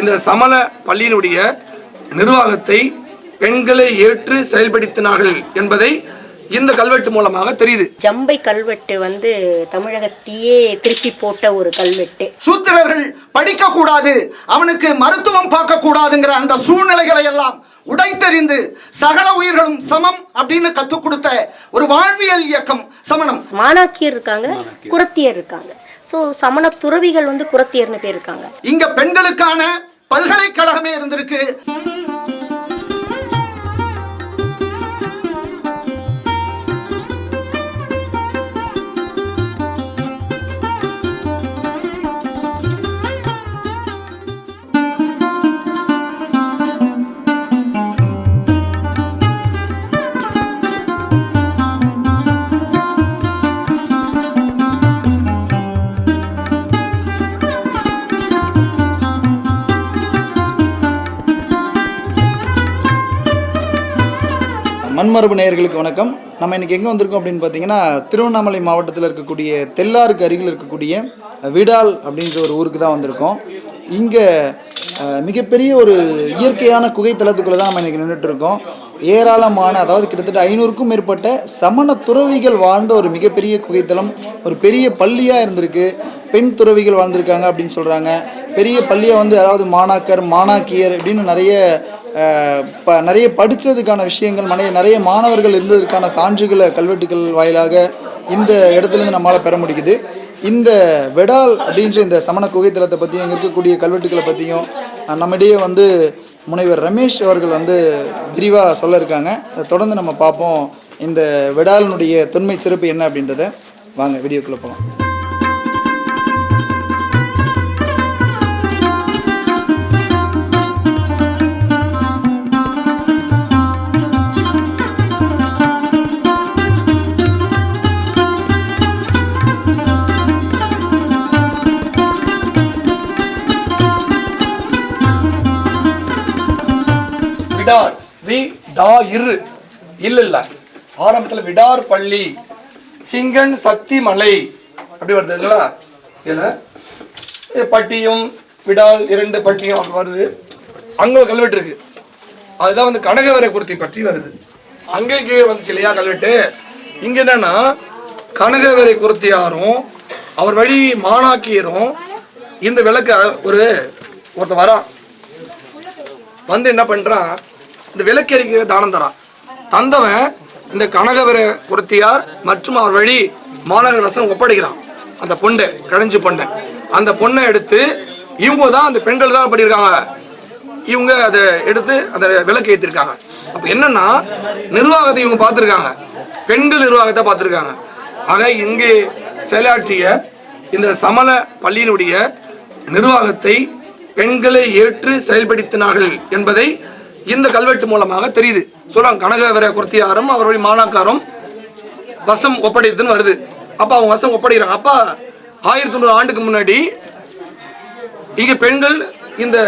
இந்த சமண பள்ளியினுடைய நிர்வாகத்தை பெண்களை ஏற்று செயல்படுத்தினார்கள் என்பதை இந்த கல்வெட்டு மூலமாக தெரியுது. ஜம்பை கல்வெட்டு வந்து தமிழகத்தையே திருப்பி போட்ட ஒரு கல்வெட்டு. சூத்திரர்கள் படிக்க கூடாது அவனுக்கு மருத்துவம் பார்க்க கூடாதுங்கிற அந்த சூழ்நிலைகளை எல்லாம் உடைத்தெறிந்து சகல உயிர்களும் சமம் அப்படின்னு கற்றுக் கொடுத்த ஒரு வாழ்வியல் இயக்கம் சமணம். மாணாக்கியர் இருக்காங்க குரத்தியர் இருக்காங்க. ஸோ சமண துறவிகள் வந்து குரத்தியர்னு பேர் இருக்காங்க. இங்க பெண்களுக்கான பல்கலைக்கழகமே இருந்திருக்கு. மண்மரபு நேயர்களுக்கு வணக்கம். நம்ம இன்னைக்கு எங்கே வந்திருக்கோம் அப்படின்னு பார்த்தீங்கன்னா திருவண்ணாமலை மாவட்டத்தில் இருக்கக்கூடிய தெல்லாருக்கு அருகில் இருக்கக்கூடிய விடால் அப்படின்ற ஒரு ஊருக்கு தான் வந்திருக்கோம். இங்கே மிகப்பெரிய ஒரு இயற்கையான குகைத்தலத்துக்குள்ளே தான் நம்ம இன்னைக்கு நின்றுட்டு இருக்கோம். ஏராளமான அதாவது கிட்டத்தட்ட ஐநூறுக்கும் மேற்பட்ட சமண துறவிகள் வாழ்ந்த ஒரு மிகப்பெரிய குகைத்தலம் ஒரு பெரிய பள்ளியாக இருந்திருக்கு. பெண் துறவிகள் வாழ்ந்திருக்காங்க அப்படின்னு சொல்கிறாங்க பெரிய பள்ளியை வந்து அதாவது மாணாக்கர் மாணாக்கியர் அப்படின்னு நிறைய ப நிறைய படித்ததுக்கான விஷயங்கள் நிறைய நிறைய மாணவர்கள் இருந்ததற்கான சான்றுகளை கல்வெட்டுகள் வாயிலாக இந்த இடத்துலேருந்து நம்மளால் பெற முடியுது. இந்த வெடால் அப்படின்ற இந்த சமண குகைத்தலத்தை பற்றியும் இங்கே இருக்கக்கூடிய கல்வெட்டுக்களை பற்றியும் நம்மிடையே வந்து முனைவர் ரமேஷ் அவர்கள் வந்து விரிவாக சொல்ல இருக்காங்க அதை தொடர்ந்து நம்ம பார்ப்போம். இந்த வெடாலினுடைய தொன்மை சிறப்பு என்ன அப்படின்றத. வாங்க வீடியோக்குள்ளே போகலாம் விடார். வி டா இரு. இல்ல இல்ல. ஆரம்பத்துல விடார் பள்ளி சிங்கன் சக்தி மலை. அப்படி வருதுங்களா இதுல இது பட்டியும் விடால் இரண்டு பட்டியும் அப்படி வருது. அங்க ஒரு கல்வெட்டு இருக்கு. அதுதான் வந்து கனகவரை குறித்தி பற்றி வருது. அங்கே கீழே வந்துச்சு இல்லையா கல்வெட்டு? இங்க என்னன்னா கனகவரை குருத்தியாரும் அவர் வழி மாணாக்கியரும் இந்த விளக்க ஒரு ஒருத்தன் வரான். வந்து என்ன பண்றான்? இந்த விளக்கெரிக்க தானம் தரான். தந்தவன் இந்த கனகவர குருத்தியார் மற்றும் அவர் வழி மாநகர ரசம் ஒப்படைக்கிறான். அந்த பொண்ணை கழிஞ்சு பொண்ணை. அந்த பொண்ணை எடுத்து இவங்க தான் அந்த பெண்கள் தான் பண்ணியிருக்காங்க. இவங்க அதை எடுத்து அந்த விளக்கு ஏற்றிருக்காங்க அப்போ என்னன்னா நிர்வாகத்தை இவங்க பார்த்துருக்காங்க. பெண்கள் நிர்வாகத்தை பார்த்துருக்காங்க. ஆக இங்கே செயலாற்றிய இந்த சமண பள்ளியினுடைய நிர்வாகத்தை பெண்களை ஏற்று செயல்படுத்தினார்கள் என்பதை இந்த கல்வெட்டு மூலமாக தெரியுது. சொல்றாங்க கனகவர குர்த்தியாரும் அவருடைய மாணாக்காரும் வசம் ஒப்படைத்துன்னு வருது. அப்போ அவங்க வசம் ஒப்படைக்கிறாங்க. அப்பா ஆயிரத்தி நூறு ஆண்டுக்கு முன்னாடி இங்கே பெண்கள் இந்த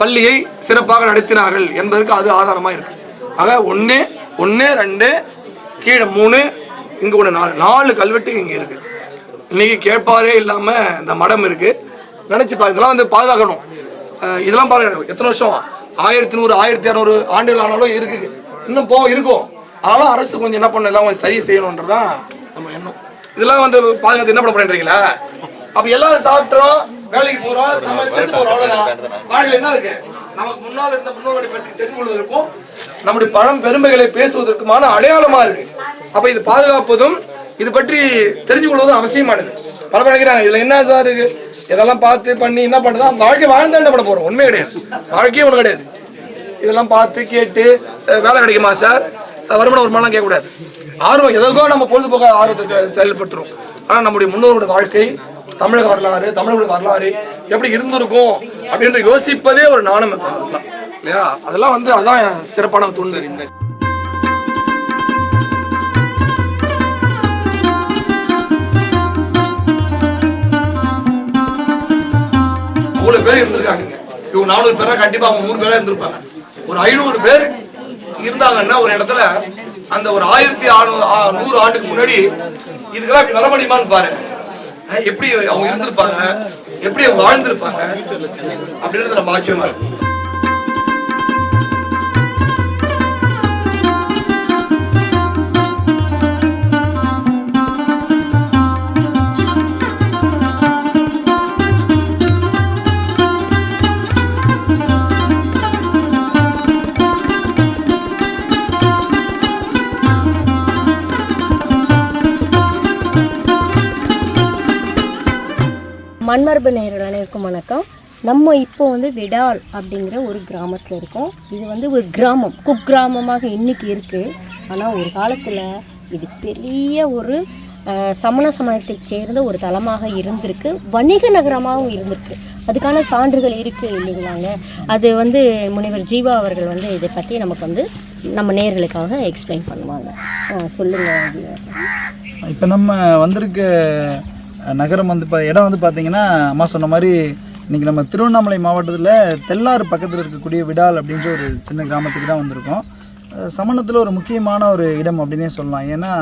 பள்ளியை சிறப்பாக நடத்தினார்கள் என்பதற்கு அது ஆதாரமாக இருக்கு. ஆக ஒன்று ஒன்று ரெண்டு கீழே மூணு இங்கே ஒன்று நாலு நாலு கல்வெட்டு இங்கே இருக்கு. இன்னைக்கு கேட்பாரே இல்லாமல் இந்த மடம் இருக்கு. நினச்சி பா இதெல்லாம் வந்து பாதுகாக்கணும். இதெல்லாம் பாருங்க எத்தனை வருஷம்? ஆயிரத்தி நூறு ஆயிரத்தி இரநூறு ஆண்டுகள் ஆனாலும் இருக்குது. இன்னும் போ இருக்கும். அதனால அரசு கொஞ்சம் என்ன பண்ண எல்லாம் கொஞ்சம் சரி செய்யணுன்றதான் நம்ம எண்ணம். இதெல்லாம் வந்து பாதுகாத்து என்ன பண்ண போறீங்களா அப்ப எல்லாரும் சாப்பிட்டோம் வேலைக்கு போறோம் சமைச்சு போறோம் அவ்வளவுதான். என்ன இருக்கு? நமக்கு முன்னால் இருந்த முன்னோர்களை பற்றி தெரிந்து கொள்வதற்கும் நம்முடைய பழம் பெருமைகளை பேசுவதற்குமான அடையாளமா இருக்கு. அப்ப இது பாதுகாப்பதும் இது பற்றி தெரிஞ்சு கொள்வதும் அவசியமானது. பல நினைக்கிறாங்க இதுல என்ன சார் இருக்கு? இதெல்லாம் பார்த்து பண்ணி என்ன பண்றதா வாழ்க்கை வாழ்ந்தா என்ன பண்ண போகிறோம் உண்மை கிடையாது. வாழ்க்கையே ஒன்று கிடையாது. இதெல்லாம் பார்த்து கேட்டு வேலை கிடைக்குமா சார்? வருமான வருமானம் வருமானம் கேட்கக்கூடாது. ஆர்வம் எதற்கோ நம்ம பொழுதுபோக்க ஆர்வத்துக்கு செயல்படுத்துகிறோம் ஆனால் நம்முடைய முன்னோர்களுடைய வாழ்க்கை தமிழக வரலாறு தமிழர்களுடைய வரலாறு எப்படி இருந்திருக்கும் அப்படின்ற யோசிப்பதே ஒரு நாணம். அதெல்லாம் இல்லையா? அதெல்லாம் வந்து அதான் சிறப்பான தூண்டு. இந்த அவ்வளவு பேர் இருந்திருக்காங்க இவங்க நானூறு பேரா கண்டிப்பா அவங்க நூறு பேரா இருந்திருப்பாங்க. ஒரு ஐநூறு பேர் இருந்தாங்கன்னா ஒரு இடத்துல அந்த ஒரு ஆயிரத்தி நூறு ஆண்டுக்கு முன்னாடி இதுக்கெல்லாம் இப்படி வர முடியுமான்னு பாரு எப்படி அவங்க இருந்திருப்பாங்க? எப்படி அவங்க வாழ்ந்திருப்பாங்க? அப்படின்றது நம்ம ஆச்சரியமா இருக்கு மண்மரபு நேரில் அனைவருக்கும் வணக்கம். நம்ம இப்போ வந்து விடால் அப்படிங்கிற ஒரு கிராமத்தில் இருக்கோம். இது வந்து ஒரு கிராமம் குக்கிராமமாக இன்றைக்கி இருக்குது ஆனால் ஒரு காலத்தில் இது பெரிய ஒரு சமண சமயத்தைச் சேர்ந்த ஒரு தலமாக இருந்திருக்கு. வணிக நகரமாகவும் இருந்திருக்கு. அதுக்கான சான்றுகள் இருக்குது இல்லைங்களாங்க. அது வந்து முனைவர் ஜீவா அவர்கள் வந்து இதை பற்றி நமக்கு வந்து நம்ம நேர்களுக்காக எக்ஸ்பிளைன் பண்ணுவாங்க. சொல்லுங்கள் இப்போ நம்ம வந்திருக்க நகரம் வந்து இப்போ இடம் வந்து பார்த்தீங்கன்னா அம்மா சொன்ன மாதிரி இன்றைக்கி நம்ம திருவண்ணாமலை மாவட்டத்தில் தெல்லாறு பக்கத்தில் இருக்கக்கூடிய விடால் அப்படின்ற ஒரு சின்ன கிராமத்துக்கு தான் வந்திருக்கோம். சமணத்தில் ஒரு முக்கியமான ஒரு இடம் அப்படின்னே சொல்லலாம். ஏன்னா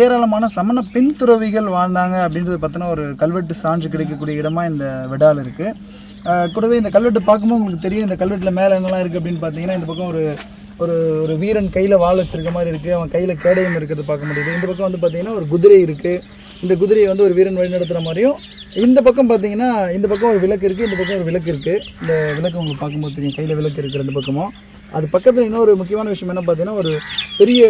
ஏராளமான சமண பெண் துறவிகள் வாழ்ந்தாங்க அப்படின்றது பற்றின ஒரு கல்வெட்டு சான்று கிடைக்கக்கூடிய இடமா இந்த விடால் இருக்குது கூடவே இந்த கல்வெட்டு பார்க்கும்போது உங்களுக்கு தெரியும் இந்த கல்வெட்டில் மேலே என்னெல்லாம் இருக்குது அப்படின்னு பார்த்தீங்கன்னா இந்த பக்கம் ஒரு ஒரு ஒரு வீரன் கையில் வாள் வச்சிருக்க மாதிரி இருக்குது அவன் கையில் கேடயம் இருக்கிறது பார்க்க முடியுது. இந்த பக்கம் வந்து பார்த்திங்கன்னா ஒரு குதிரை இருக்குது இந்த குதிரையை வந்து ஒரு வீரன் வழிநடத்துகிற மாதிரியும் இந்த பக்கம் பார்த்தீங்கன்னா இந்த பக்கம் ஒரு விளக்கு இருக்குது இந்த பக்கம் ஒரு விளக்கு இருக்குது இந்த விளக்கு உங்களுக்கு பார்க்கும்போது தெரியும் கையில் விளக்கு இருக்குது ரெண்டு பக்கமும். அது பக்கத்தில் இன்னொரு முக்கியமான விஷயம் என்ன பார்த்தீங்கன்னா ஒரு பெரிய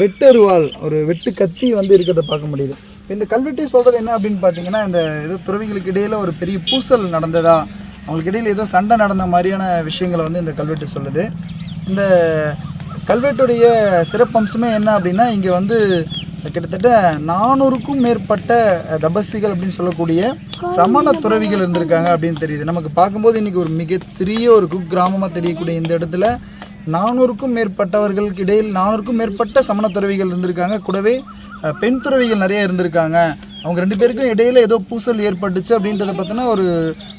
வெட்டருவாள் ஒரு வெட்டு கத்தி வந்து இருக்கிறத பார்க்க முடியுது. இந்த கல்வெட்டை சொல்கிறது என்ன அப்படின்னு பார்த்தீங்கன்னா இந்த ஏதோ துறவிகளுக்கு இடையில் ஒரு பெரிய பூசல் நடந்ததா அவங்களுக்கு இடையில் ஏதோ சண்டை நடந்த மாதிரியான விஷயங்களை வந்து இந்த கல்வெட்டு சொல்லுது. இந்த கல்வெட்டுடைய சிறப்பம்சமே என்ன அப்படின்னா இங்கே வந்து கிட்டத்தட்ட நானூறுக்கும் மேற்பட்ட தபசிகள் அப்படின்னு சொல்லக்கூடிய சமண துறவிகள் இருந்திருக்காங்க அப்படின்னு தெரியுது. நமக்கு பார்க்கும்போது இன்றைக்கி ஒரு மிகச்சிறிய ஒரு குக் கிராமமாக தெரியக்கூடிய இந்த இடத்துல நானூறுக்கும் மேற்பட்டவர்களுக்கு இடையில் நானூறுக்கும் மேற்பட்ட சமண துறவிகள் இருந்திருக்காங்க. கூடவே பெண் துறவிகள் நிறைய இருந்திருக்காங்க. அவங்க ரெண்டு பேருக்கும் இடையில ஏதோ பூசல் ஏற்பட்டுச்சு அப்படின்றத பார்த்தோன்னா ஒரு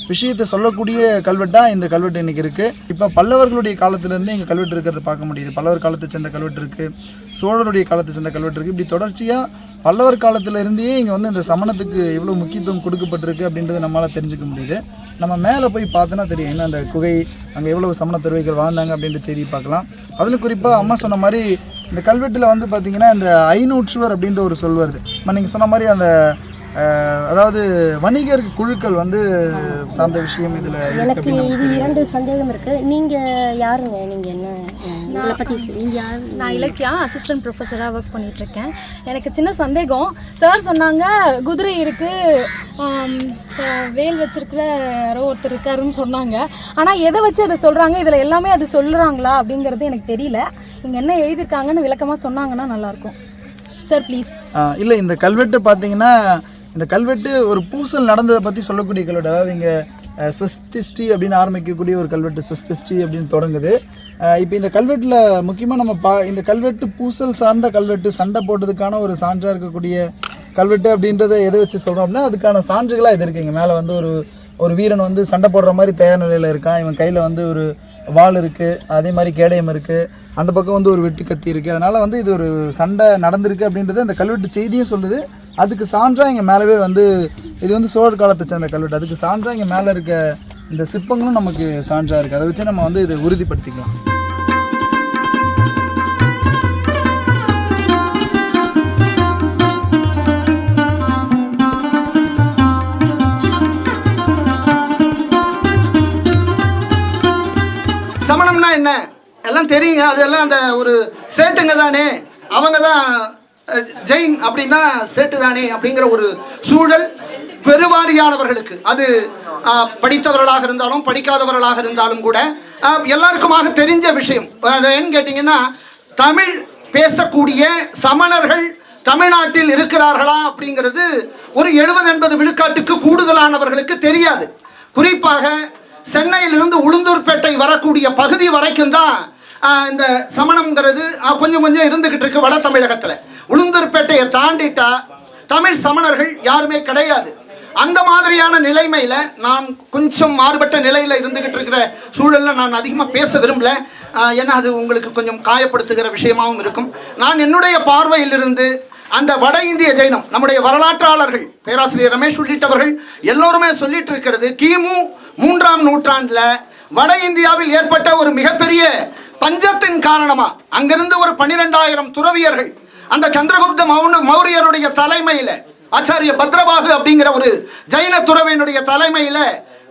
விஷயத்தை சொல்லக்கூடிய கல்வெட்டாக இந்த கல்வெட்டு இன்னைக்கு இருக்குது இப்போ பல்லவர்களுடைய காலத்திலேருந்து இங்கே கல்வெட்டு இருக்கிறத பார்க்க முடியுது. பல்லவர் காலத்தை சேர்ந்த கல்வெட்டு இருக்குது சோழருடைய காலத்தை சேர்ந்த கல்வெட்டு இருக்குது இப்படி தொடர்ச்சியாக பல்லவர் காலத்துலேருந்தே இங்கே வந்து இந்த சமணத்துக்கு எவ்வளோ முக்கியத்துவம் கொடுக்கப்பட்டிருக்கு அப்படின்றத நம்மளால் தெரிஞ்சுக்க முடியுது. நம்ம மேலே போய் பார்த்தோன்னா தெரியும். என்ன அந்த குகை அங்கே எவ்வளோ சமண தருவைகள் வாழ்ந்தாங்க அப்படின்ற செய்தி பார்க்கலாம். அதில் குறிப்பாக அம்மா சொன்ன மாதிரி இந்த கல்வெட்டில் வந்து பார்த்தீங்கன்னா இந்த ஐநூற்றுவர் அப்படின்ற ஒரு சொல் வருது. நீங்கள் சொன்ன மாதிரி அந்த அதாவது வணிகர் குழுக்கள் வந்து சார்ந்த விஷயம் இதில் எனக்கு இது இரண்டு சந்தேகம் இருக்கு. நீங்க யாருங்க? நீங்க என்ன. நீங்க யார்? நான் இலக்கியா அசிஸ்டன்ட் ப்ரொஃபஸராக ஒர்க் பண்ணிட்டு இருக்கேன். எனக்கு சின்ன சந்தேகம். சார் சொன்னாங்க குதிரை இருக்கு வேல் வச்சிருக்கிற யாரோ ஒருத்தர் இருக்காருன்னு சொன்னாங்க. ஆனால் எதை வச்சு அதை சொல்கிறாங்க இதில் எல்லாமே அது சொல்கிறாங்களா அப்படிங்கிறது எனக்கு தெரியல. இங்கே என்ன எழுதியிருக்காங்கன்னு விளக்கமாக சொன்னாங்கன்னா நல்லாயிருக்கும். சார் ப்ளீஸ் இல்லை இந்த கல்வெட்டு பார்த்தீங்கன்னா இந்த கல்வெட்டு ஒரு பூசல் நடந்ததை பற்றி சொல்லக்கூடிய கல்வெட்டு. அதாவது இங்கே ஸ்வஸ்திஸ்ரீ அப்படின்னு ஆரம்பிக்கக்கூடிய ஒரு கல்வெட்டு ஸ்வஸ்திஸ்ரீ அப்படின்னு தொடங்குது. இப்போ இந்த கல்வெட்டில் முக்கியமாக நம்ம பா இந்த கல்வெட்டு பூசல் சார்ந்த கல்வெட்டு சண்டை போட்டதுக்கான ஒரு சான்றாக இருக்கக்கூடிய கல்வெட்டு அப்படின்றத எதை வச்சு சொல்கிறோம் அப்படின்னா அதுக்கான சான்றுகளாக இது இருக்குங்க. மேலே வந்து ஒரு ஒரு வீரன் வந்து சண்டை போடுற மாதிரி தயார் நிலையில் இருக்கான். இவன் கையில் வந்து ஒரு வாள் இருக்குது அதே மாதிரி கேடயம் இருக்குது அந்த பக்கம் வந்து ஒரு வெட்டு கத்தி இருக்குது அதனால் வந்து இது ஒரு சண்டை நடந்திருக்கு அப்படின்றது அந்த கல்வெட்டு செய்தியும் சொல்லுது. அதுக்கு சான்றாக இங்கே மேலவே வந்து இது வந்து சோழர் காலத்தை சேர்ந்த கல்வெட்டு. அதுக்கு சான்றாக இங்கே மேலே இருக்க இந்த சிற்பங்களும் நமக்கு சான்றாக இருக்குது அதை வச்சு நம்ம வந்து இதை உறுதிப்படுத்திக்கலாம். என்ன? எல்லாம் தெரியுங்க. அதெல்லாம் அந்த ஒரு சேட்டுங்க தானே. அவங்க தான் ஜெயின் அப்படின்னா சேட்டு தானே அப்படிங்கிற ஒரு சூழல் பெருவாரியானவர்களுக்கு. அது படித்தவர்களாக இருந்தாலும் படிக்காதவர்களாக இருந்தாலும் கூட எல்லாருக்குமாக தெரிஞ்ச விஷயம். ஏன்னு கேட்டிங்கன்னா தமிழ் பேசக்கூடிய சமணர்கள் தமிழ்நாட்டில் இருக்கிறார்களா அப்படிங்கிறது ஒரு எழுபது எண்பது விழுக்காட்டுக்கு கூடுதலானவர்களுக்கு தெரியாது. குறிப்பாக சென்னையிலிருந்து உளுந்தூர்பேட்டை வரக்கூடிய பகுதி வரைக்கும் தான் இந்த சமணம்ங்கிறது கொஞ்சம் கொஞ்சம் இருந்துகிட்டு இருக்கு வட தமிழகத்தில். உளுந்தூர்பேட்டையை தாண்டிட்டா தமிழ் சமணர்கள் யாருமே கிடையாது. அந்த மாதிரியான நிலைமையில நான் கொஞ்சம் மாறுபட்ட நிலையில இருந்துகிட்டு இருக்கிற சூழல்ல நான் அதிகமாக பேச விரும்பல. ஏன்னா அது உங்களுக்கு கொஞ்சம் காயப்படுத்துகிற விஷயமாவும் இருக்கும். நான் என்னுடைய பார்வையிலிருந்து அந்த வட இந்திய ஜெயினம் நம்முடைய வரலாற்றாளர்கள் பேராசிரியர் ரமேஷ் உள்ளிட்டவர்கள் எல்லோருமே சொல்லிட்டு இருக்கிறது கிமு மூன்றாம் நூற்றாண்டில் வட இந்தியாவில் ஏற்பட்ட ஒரு மிகப்பெரிய பஞ்சத்தின் காரணமாக அங்கிருந்து ஒரு பன்னிரெண்டாயிரம் துறவியர்கள் அந்த சந்திரகுப்த மௌன மௌரியருடைய தலைமையில் ஆச்சாரிய பத்ரபாகு அப்படிங்கிற ஒரு ஜைன துறவியினுடைய தலைமையில்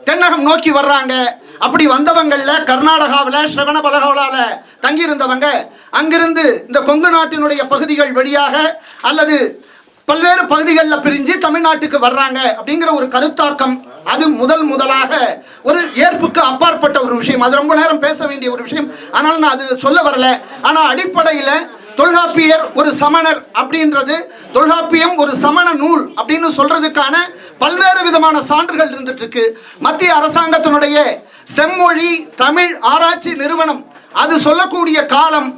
தென்னகம் நோக்கி வர்றாங்க. அப்படி வந்தவங்களில் கர்நாடகாவில் ஸ்ரவணபலகோலால தங்கியிருந்தவங்க அங்கிருந்து இந்த கொங்கு நாட்டினுடைய பகுதிகள் வழியாக அல்லது பல்வேறு பகுதிகளில் பிரிஞ்சு தமிழ்நாட்டுக்கு வர்றாங்க அப்படிங்கிற ஒரு கருத்தாக்கம் அது முதல் முதலாக ஒரு ஏற்புக்கு அப்பாற்பட்ட ஒரு விஷயம். அது ரொம்ப நேரம் பேச வேண்டிய ஒரு விஷயம். ஆனால் நான் அது சொல்ல வரல. ஆனால் அடிப்படையில் தொல்காப்பியர் ஒரு சமணர் அப்படின்றது தொல்காப்பியம் ஒரு சமண நூல் அப்படின்னு சொல்றதுக்கான பல்வேறு விதமான சான்றுகள் இருந்துட்டு இருக்கு மத்திய அரசாங்கத்தினுடைய செம்மொழி தமிழ் ஆராய்ச்சி நிறுவனம் அது சொல்லக்கூடிய காலம்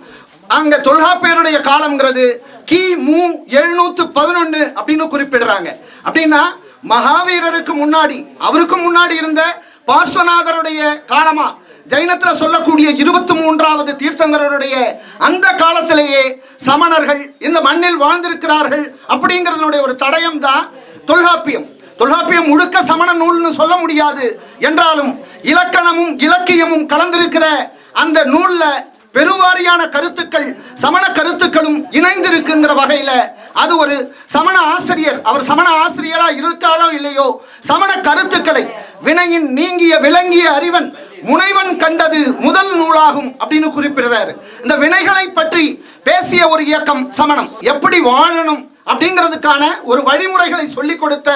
அங்க தொல்காப்பியருடைய காலம்ங்கிறது கி மு எழுநூத்து பதினொன்னு அப்படின்னு குறிப்பிடுறாங்க. அப்படின்னா மகாவீரருக்கு முன்னாடி அவருக்கு முன்னாடி இருந்த பார்ஸ்வநாதருடைய காலமா? ஜைனத்தில் சொல்லக்கூடிய இருபத்தி மூன்றாவது தீர்த்தங்கரருடைய அந்த காலத்திலேயே சமணர்கள் இந்த மண்ணில் வாழ்ந்திருக்கிறார்கள் அப்படிங்கிறதுனுடைய ஒரு தடயம் தான் தொல்காப்பியம். தொல்காப்பியம் முழுக்க சமண நூல்னு சொல்ல முடியாது என்றாலும் இலக்கணமும் இலக்கியமும் கலந்திருக்கிற அந்த நூலில் பெருவாரியான கருத்துக்கள் சமண கருத்துக்களும் இணைந்திருக்குங்கிற வகையில் அது ஒரு சமண ஆசிரியர். அவர் சமண ஆசிரியரா இருக்காரோ இல்லையோ? சமண கருத்துக்களை வினையின் நீங்கிய விளங்கிய அறிவன் முனைவன் கண்டது முதல் நூலாகும் அப்படின்னு குறிப்பிடுறாரு. இந்த வினைகளை பற்றி பேசிய ஒரு இயக்கம் சமணம். எப்படி வாழணும் அப்படிங்கிறதுக்கான ஒரு வழிமுறைகளை சொல்லிக் கொடுத்த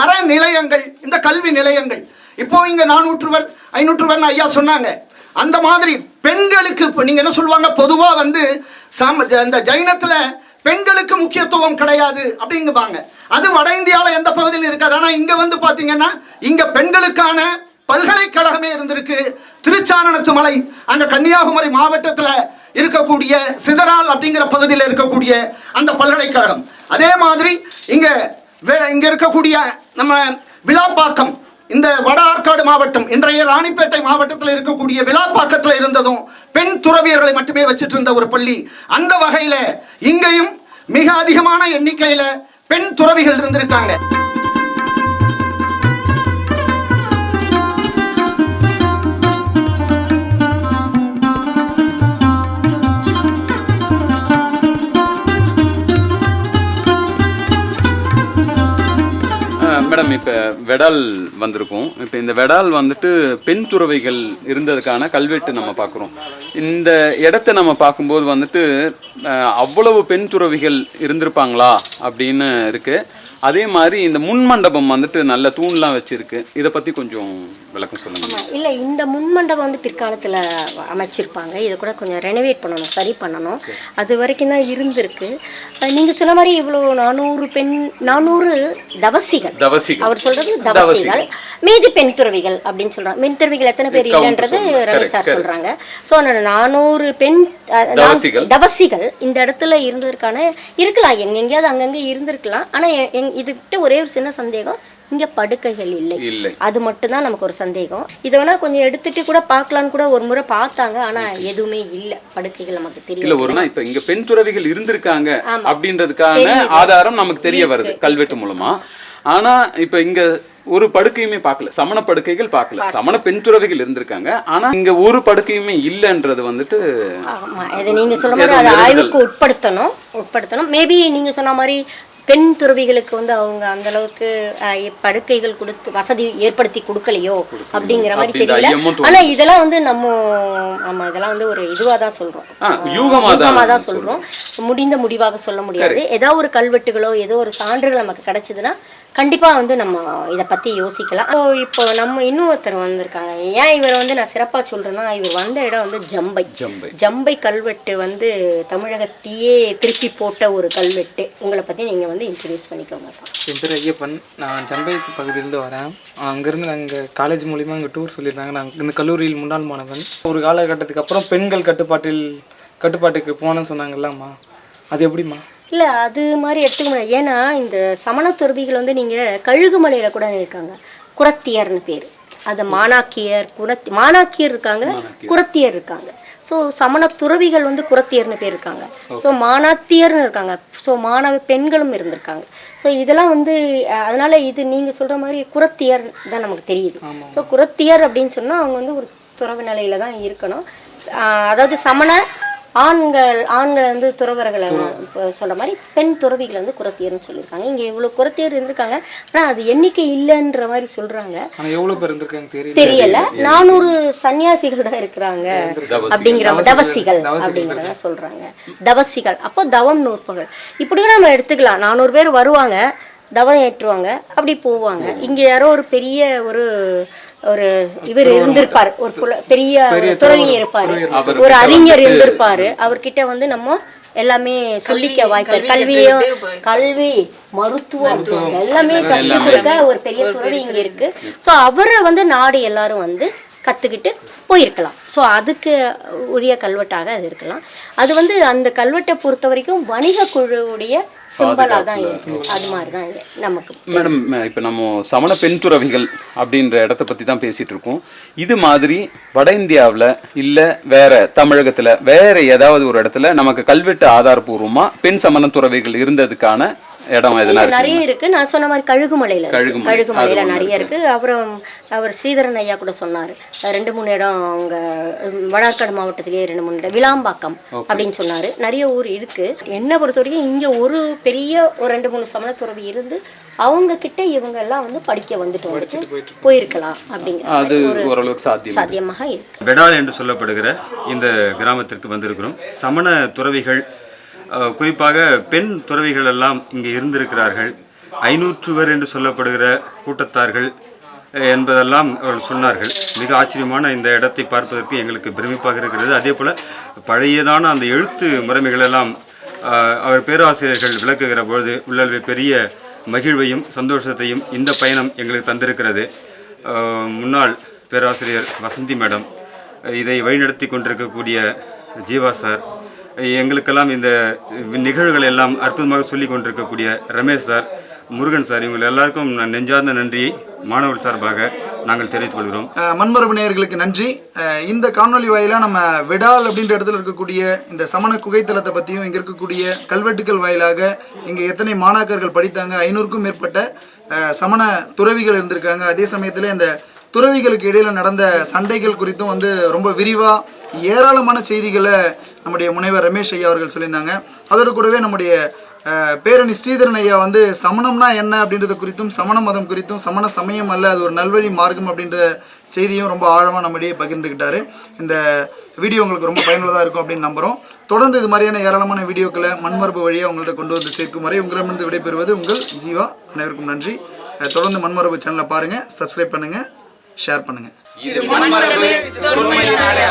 அறநிலையங்கள் இந்த கல்வி நிலையங்கள். இப்போ இங்க நானூற்றுவர் ஐநூற்றுவர் ஐயா சொன்னாங்க. அந்த மாதிரி பெண்களுக்கு இப்போ நீங்க என்ன சொல்லுவாங்க? பொதுவா வந்து சம இந்த ஜைனத்துல பெண்களுக்கு முக்கியத்துவம் கிடையாது. அப்படிங்குவாங்க அது வட இந்தியாவில் எந்த பகுதியிலும் இருக்காது. ஆனால் இங்கே வந்து பார்த்தீங்கன்னா இங்கே பெண்களுக்கான பல்கலைக்கழகமே இருந்திருக்கு. திருச்சாரணத்து மலை அந்த கன்னியாகுமரி மாவட்டத்தில் இருக்கக்கூடிய சிதறால் அப்படிங்கிற பகுதியில் இருக்கக்கூடிய அந்த பல்கலைக்கழகம். அதே மாதிரி இங்கே வே- இருக்கக்கூடிய நம்ம விழாப்பாக்கம் இந்த வட ஆற்காடு மாவட்டம் இன்றைய ராணிப்பேட்டை மாவட்டத்தில் இருக்கக்கூடிய விழாப்பாக்கத்தில் இருந்ததும் பெண் துறவியர்களை மட்டுமே வச்சிட்டு இருந்த ஒரு பள்ளி. அந்த வகையில இங்கேயும் மிக அதிகமான எண்ணிக்கையில பெண் துறவிகள் இருந்திருக்காங்க. மேடம் இப்போ வெடால் வந்திருக்கும். இப்போ இந்த வெடால் வந்துட்டு பெண் துறவைகள் இருந்ததுக்கான கல்வெட்டு நம்ம பார்க்குறோம் இந்த இடத்த நம்ம பார்க்கும்போது வந்துட்டு அவ்வளவு பெண் துறவிகள் இருந்திருப்பாங்களா அப்படின்னு இருக்குது அதே மாதிரி இந்த முன் மண்டபம் வந்துட்டு நல்ல தூண்லாம் வச்சிருக்கு. இதை பத்தி கொஞ்சம் விளக்கம் சொல்லுங்க. இல்லை இந்த முன்மண்டபம் வந்து பிற்காலத்தில் அமைச்சிருப்பாங்க. இதை கூட கொஞ்சம் ரெனோவேட் பண்ணணும் சரி பண்ணணும். அது வரைக்கும் தான் இருந்திருக்கு. நீங்கள் சொன்ன மாதிரி இவ்வளோ நானூறு பெண் நானூறு தவசிகள். தவசிகள். அவர் சொல்றது தவசிகள். மீதி பெண் துறவிகள் அப்படின்னு சொல்றாங்க பெண் துறவிகள் எத்தனை பேர் இல்லைன்றது. ரவி சார். சொல்றாங்க ஸோ நானூறு பெண் தவசிகள். இந்த இடத்துல இருந்ததற்கான இருக்கலாம் எங்க எங்கேயாவது அங்கங்க இருந்திருக்கலாம் ஆனா இதுகிட்ட ஒரே ஒரு சின்ன சந்தேகம் இங்க படுக்கைகள் இல்லை அது மட்டும்தான் நமக்கு ஒரு சந்தேகம் இதை வேணா கொஞ்சம் எடுத்துட்டு கூட பார்க்கலான்னு கூட ஒரு முறை பார்த்தாங்க ஆனா எதுவுமே இல்லை படுக்கைகள் நமக்கு தெரியல ஒரு இப்ப இங்க பெண் துறவிகள் இருந்திருக்காங்க. அப்படின்றதுக்கான. ஆதாரம் நமக்கு தெரிய வருது. கல்வெட்டு மூலமா ஆனா இப்ப இங்க ஒரு படுக்கையுமே பார்க்கல சமண படுக்கைகள் பார்க்கல சமண பெண் துறவிகள் இருந்திருக்காங்க. ஆனா இங்க ஒரு படுக்கையுமே இல்லைன்றது வந்துட்டு இது நீங்க சொல்ற மாதிரி அதை. ஆய்வுக்கு உட்படுத்தணும். உட்படுத்தணும். மேபி நீங்க சொன்ன மாதிரி பெண் துறவிகளுக்கு வந்து அவங்க அந்த அளவுக்கு படுக்கைகள் கொடுத்து வசதி ஏற்படுத்தி கொடுக்கலையோ அப்படிங்கிற மாதிரி தெரியல. ஆனா இதெல்லாம் வந்து நம்ம நம்ம இதெல்லாம் வந்து ஒரு இதுவா தான் சொல்றோம். யூகமா தான் யூகமா தான் சொல்றோம். முடிந்த முடிவாக சொல்ல முடியாது. ஏதோ ஒரு கல்வெட்டுகளோ ஏதோ ஒரு சான்றுகள் நமக்கு கிடைச்சதுன்னா கண்டிப்பா வந்து நம்ம இதை பத்தி யோசிக்கலாம். So, இப்போ நம்ம இன்னொருத்தர் வந்திருக்காங்க. ஏன் இவரை வந்து நான் சிறப்பா சொல்றேன்னா இவர் வந்த இடம் வந்து ஜம்பை. ஜம்பை. ஜம்பை கல்வெட்டு வந்து தமிழகத்தையே திருப்பி போட்ட ஒரு கல்வெட்டு. உங்களை பத்தி நீங்க வந்து இன்ட்ரடியூஸ் பண்ணிக்கோங்க. என் பேர் ஐயப்பன். நான் ஜம்பைச்சி பகுதியிலேருந்து வரேன். அங்கேருந்து நாங்கள் காலேஜ் மூலிமா அங்கே டூர் சொல்லியிருந்தாங்க. நான் இந்த கல்லூரியில் முன்னாள் மாணவன். ஒரு காலகட்டத்துக்கு அப்புறம் பெண்கள் கட்டுப்பாட்டில் கட்டுப்பாட்டுக்கு போனேன்னு சொன்னாங்கல்லம்மா. அது எப்படிம்மா? இல்ல அது மாதிரி எடுத்துக்க முடியாது ஏன்னா இந்த சமண துறவிகள் வந்து நீங்க கழுகுமலையில கூட இருக்காங்க குரத்தியர்னு பேர். அது மாணாக்கியர் குரத்தி மாணாக்கியர் இருக்காங்க குரத்தியர் இருக்காங்க. ஸோ சமண துறவிகள் வந்து குரத்தியர்னு பேர் இருக்காங்க. ஸோ மானாத்தியர்னு இருக்காங்க. ஸோ மாணவ பெண்களும் இருந்திருக்காங்க. ஸோ இதெல்லாம் வந்து அதனால இது நீங்க சொல்ற மாதிரி குரத்தியர் தான் நமக்கு தெரியுது. ஸோ குரத்தியர் அப்படின்னு சொன்னா அவங்க வந்து ஒரு துறவு நிலையில தான் இருக்கணும். அதாவது சமண ஆண்கள் ஆண்கள் வந்து துறவர்களை சொல்ற மாதிரி பெண் துறவிகள் வந்து குரத்தியர்னு சொல்லியிருக்காங்க. இங்க இவ்வளவு குரத்தியர் இருந்திருக்காங்க. ஆனா அது எண்ணிக்கை இல்லைன்ற மாதிரி சொல்றாங்க. ஆனால் எவ்வளோ பேர் இருந்திருக்காங்க தெரியல. தெரியல. நானூறு சன்னியாசிகள் தான் இருக்கிறாங்க. அப்படிங்கிற தவசிகள். அப்படிங்கிறத சொல்றாங்க. தவசிகள். அப்போ தவம் நூற்பகல். இப்படியும் நம்ம எடுத்துக்கலாம். நானூறு பேர் வருவாங்க தவம் ஏற்றுவாங்க அப்படி போவாங்க. இங்க யாரோ ஒரு பெரிய ஒரு ஒரு இவர் இருந்திருப்பார். ஒரு புல- பெரிய துறவி இருப்பாரு. ஒரு அறிஞர் இருந்திருப்பாரு. அவர்கிட்ட வந்து நம்ம எல்லாமே சொல்லிக்க வாய்ப்பு கல்வியும் கல்வி மருத்துவம் எல்லாமே கற்றுக் கொடுக்க ஒரு பெரிய துறவி இங்க இருக்கு. ஸோ அவரை வந்து நாடு எல்லாரும் வந்து கத்துக்கிட்டு போயிருக்கலாம். ஸோ அதுக்கு உரிய கல்வெட்டாக அது இருக்கலாம். அது வந்து அந்த கல்வெட்டை பொறுத்த வரைக்கும் வணிக குழுவுடைய சிம்பலாக தான் இருக்கு. அது மாதிரி தான் நமக்கு மேடம் இப்போ நம்ம சமண பெண் துறவிகள் அப்படின்ற இடத்த பற்றி தான் பேசிட்டு இருக்கோம். இது மாதிரி வட இந்தியாவில் இல்லை வேற தமிழகத்தில் வேற ஏதாவது ஒரு இடத்துல நமக்கு கல்வெட்டு ஆதாரபூர்வமாக பெண் சமண துறவிகள் இருந்ததுக்கான இடம் எதனா நிறைய இருக்கு. நான் சொன்ன மாதிரி கழுகுமலையில. கழுகுமலையில நிறைய இருக்கு. அப்புறம் அவர் ஸ்ரீதரன் ஐயா கூட சொன்னாரு. ரெண்டு மூணு இடம் அவங்க வடார்காடு மாவட்டத்திலேயே ரெண்டு மூணு இடம். விளாம்பாக்கம் அப்படின்னு சொன்னாரு. நிறைய ஊர் இருக்கு. என்னை பொறுத்த வரைக்கும் இங்க ஒரு பெரிய ஒரு ரெண்டு மூணு சமணத்துறவி இருந்து அவங்க கிட்ட இவங்க எல்லாம் வந்து படிக்க வந்துட்டு வந்துட்டு போயிருக்கலாம் அப்படிங்கிற அது ஓரளவுக்கு சாத்தியம். சாத்தியமாக இருக்கு. வெடால் என்று சொல்லப்படுகிற இந்த கிராமத்திற்கு வந்திருக்கிறோம். சமண துறவிகள் குறிப்பாக பெண் துறவிகள் எல்லாம் இங்கே இருந்திருக்கிறார்கள். ஐநூற்றுவர் என்று சொல்லப்படுகிற கூட்டத்தார்கள் என்பதெல்லாம் அவர்கள் சொன்னார்கள். மிக ஆச்சரியமான இந்த இடத்தை பார்ப்பதற்கு எங்களுக்கு பிரமிப்பாக இருக்கிறது. அதே போல் பழையதான அந்த எழுத்து முறைமைகளெல்லாம் அவர் பேராசிரியர்கள் விளக்குகிற பொழுது உள்ள பெரிய மகிழ்வையும் சந்தோஷத்தையும் இந்த பயணம் எங்களுக்கு தந்திருக்கிறது. முன்னாள் பேராசிரியர் வசந்தி மேடம் இதை வழிநடத்தி கொண்டிருக்கக்கூடிய ஜீவா சார் எங்களுக்கெல்லாம் இந்த நிகழ்வுகள் எல்லாம் அற்புதமாக சொல்லி கொண்டிருக்கக்கூடிய ரமேஷ் சார் முருகன் சார் இவங்க எல்லாருக்கும் நான் நெஞ்சார்ந்த நன்றியை மாணவர் சார்பாக நாங்கள் தெரிவித்துக் கொள்கிறோம். மண்மரபு நேயர்களுக்கு நன்றி. இந்த காணொளி வாயிலாக நம்ம விடால் அப்படின்ற இடத்துல இருக்கக்கூடிய இந்த சமண குகைத்தலத்தை பற்றியும் இங்கே இருக்கக்கூடிய கல்வெட்டுக்கள் வாயிலாக இங்கே எத்தனை மாணாக்கர்கள் படித்தாங்க ஐநூறுக்கும் மேற்பட்ட சமண துறவிகள் இருந்திருக்காங்க. அதே சமயத்தில் இந்த துறவிகளுக்கு இடையில் நடந்த சண்டைகள் குறித்தும் வந்து ரொம்ப விரிவாக ஏராளமான செய்திகளை நம்முடைய முனைவர் ரமேஷ் ஐயா அவர்கள் சொல்லியிருந்தாங்க. அதோடு கூடவே நம்முடைய பேரணி ஸ்ரீதரன் ஐயா வந்து சமணம்னா என்ன அப்படின்றது குறித்தும் சமண மதம் குறித்தும் சமண சமயம் அல்ல அது ஒரு நல்வழி மார்க்கம் அப்படின்ற செய்தியும் ரொம்ப ஆழமாக நம்மிடையே பகிர்ந்துக்கிட்டாரு இந்த வீடியோ உங்களுக்கு ரொம்ப பயனுள்ளதாக இருக்கும் அப்படின்னு நம்புகிறோம் தொடர்ந்து இது மாதிரியான ஏராளமான வீடியோக்களை மண்மரபு வழியாக உங்கள்கிட்ட கொண்டு வந்து சேர்க்கும் வரை உங்களிடமிருந்து விடைபெறுவது உங்கள் ஜீவா. அனைவருக்கும் நன்றி. தொடர்ந்து மண்மரபு சேனலை பாருங்கள் சப்ஸ்கிரைப் பண்ணுங்கள் ஷேர் பண்ணுங்கள் இது மண்மரபு தொன்மையினாலே